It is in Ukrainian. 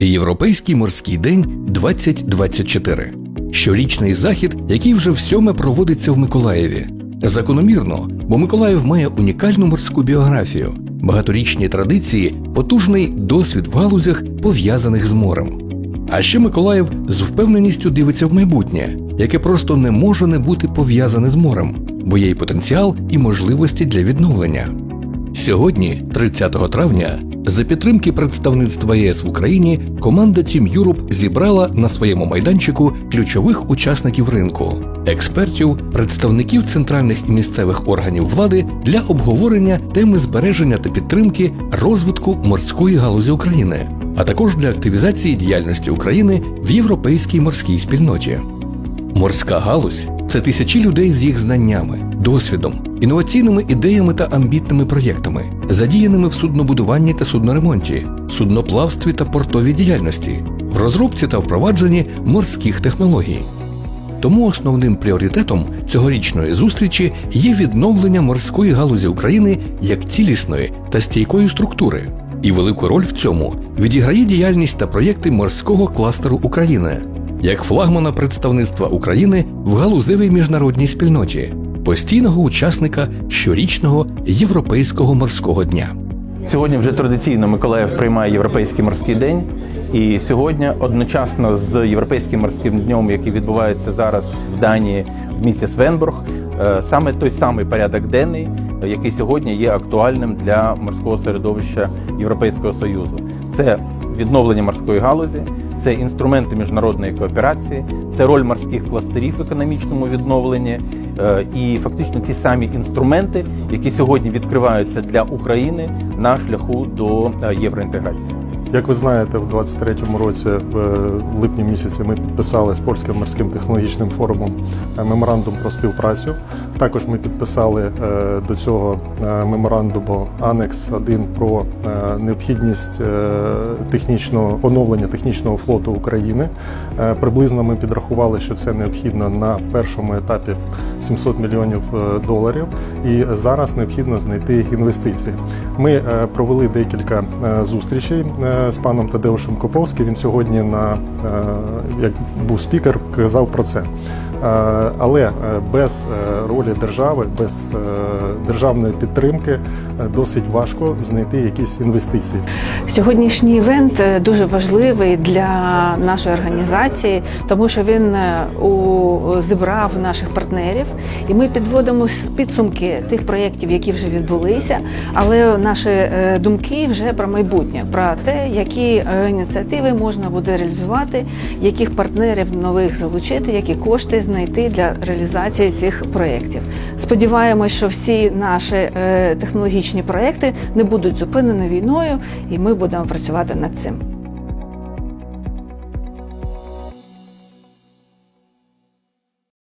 Європейський морський день 2024. Щорічний захід, який вже всьоме проводиться в Миколаєві. Закономірно, бо Миколаїв має унікальну морську біографію, багаторічні традиції, потужний досвід в галузях, пов'язаних з морем. А ще Миколаїв з впевненістю дивиться в майбутнє, яке просто не може не бути пов'язане з морем, бо є й потенціал і можливості для відновлення. Сьогодні, 30 травня, за підтримки представництва ЄС в Україні, команда Team Europe зібрала на своєму майданчику ключових учасників ринку, експертів, представників центральних і місцевих органів влади для обговорення теми збереження та підтримки розвитку морської галузі України, а також для активізації діяльності України в європейській морській спільноті. Морська галузь це тисячі людей з їх знаннями, досвідом, інноваційними ідеями та амбітними проєктами, задіяними в суднобудуванні та судноремонті, судноплавстві та портовій діяльності, в розробці та впровадженні морських технологій. Тому основним пріоритетом цьогорічної зустрічі є відновлення морської галузі України як цілісної та стійкої структури. І велику роль в цьому відіграє діяльність та проєкти морського кластеру України як флагмана представництва України в галузевій міжнародній спільноті, постійного учасника щорічного європейського морського дня. Сьогодні вже традиційно Миколаїв приймає Європейський морський день. І сьогодні одночасно з Європейським морським днем, який відбувається зараз в Данії в місті Свенбург, е, саме той самий порядок денний, який сьогодні є актуальним для морського середовища Європейського союзу. Це відновлення морської галузі, це інструменти міжнародної кооперації, це роль морських кластерів в економічному відновленні е, і фактично ті самі інструменти, які сьогодні відкриваються для України на шляху до е, євроінтеграції. Як ви знаєте, в 23-му році, в липні місяці, ми підписали з польським морським технологічним форумом е, меморандум про співпрацю. Також ми підписали е, до цього е, меморандуму анекс 1 про е, необхідність е, технічного оновлення технічного флоту України. Е, Приблизно ми підрахували, що це необхідно на першому етапі 700 мільйонів е, доларів, і зараз необхідно знайти інвестиції. Ми е, провели декілька е, зустрічей е, з паном Тадеушем Коповським. Він сьогодні на е, як був спікер, казав про це. Е, Але е, без ролі держави, без державної підтримки досить важко знайти якісь інвестиції. Сьогоднішній івент дуже важливий для нашої організації, тому що він е, у- зібрав наших партнерів, і ми підводимо підсумки тих проєктів, які вже відбулися. Але наші е, думки вже про майбутнє, про те, які е, ініціативи можна буде реалізувати, яких партнерів нових залучити, які кошти знайти для реалізації цих проєктів. Сподіваємось, що всі наші е, технологічні проєкти не будуть зупинені війною, і ми будемо працювати над цим.